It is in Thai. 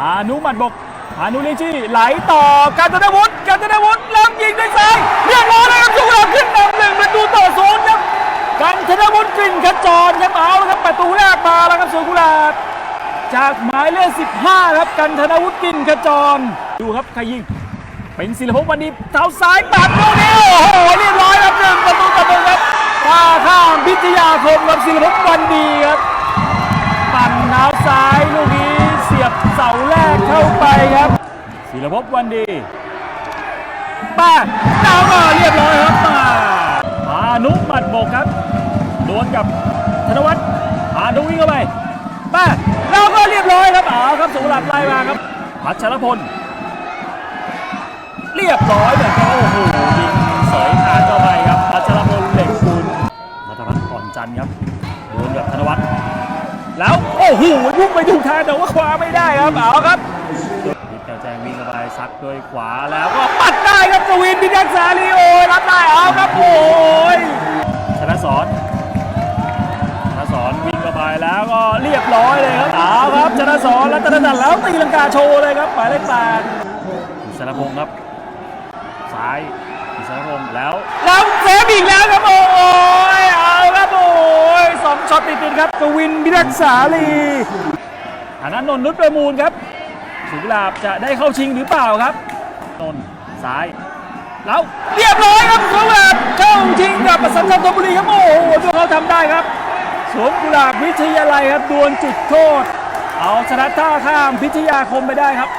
อานุมัดบกอานุลิงชี่ไหลต่อการธนวุฒิการธนวุฒิแล้วยิงด้วยซ้ายเรียบร้อยแล้วครับสุราขึ้นนำหนึ่งประตูต่อศูนย์ครับการธนวุฒิกลิ่นขจรครับเอาแล้วครับประตูแรกมาแล้วครับสวนกุหลาบจากหมายเลข15 ครับกันธนวุฒิกลิ่นขจรดูครับใครยิงเป็นศิลปวันดีเท้าซ้ายปัดลูกนี้โอ้โหเรียบร้อยครับหนึ่งประตูต่อหนึ่งครับท่าข้ามพิทยาคมกับศิลปวันดีครับ ครับศิลปภพวันดีป้าดาวก็เรียบร้อยครับมาพานุหมัดบกครับดวลกับธนวัฒน์พานุวิ่งเข้าไปป้าดาวก็เรียบร้อยครับเอาครับสุรัตน์ไล่มาครับพัชรพลเรียบร้อยเหมือนกันโอ้โหยิงเสยคานเข้าไปครับพัชรพลเหล็กคุณนัทพัฒน์อ่อนจันทร์ครับโดนกับธนวัฒน์แล้วโอ้โหพุ่งไปถูกทางแต่ว่าคว้าไม่ได้ครับเอาครับดิ แจงวิ่งเข้าไปซักด้วยขวาแล้วก็ปัดได้ครับกวินพิทักษ์สาลีโอรับได้เอาครับโอ้ยชนะสอนชนะสอนวิ่งเข้าไปแล้วก็เรียบร้อยเลยครับเอาครับชนะสอนแล้วตนจันทร์แล้วตีลังกาโชว์เลยครับหมายเลขแปดอิสระพงศ์ครับซ้ายอิสระพงศ์แล้วแล้วเซฟอีกแล้วครับโอ้ยเอาครับโอ้ยสองช็อตติดๆครับกวินพิทักษ์สาลีฐานะนนท์นุชประมูลครับ สุกุหลาบจะได้เข้าชิงหรือเปล่าครับนนท์ซ้ายแล้วเรียบร้อยครับสุกุหลาบเข้าชิงกับประสัมชัญธนบุรีครับโอ้โหพวกเขาทำได้ครับสวนกุหลาบวิทยาลัยครับดวลจุดโทษ เอาชนะท่าข้ามพิทยาคมไปได้ครับ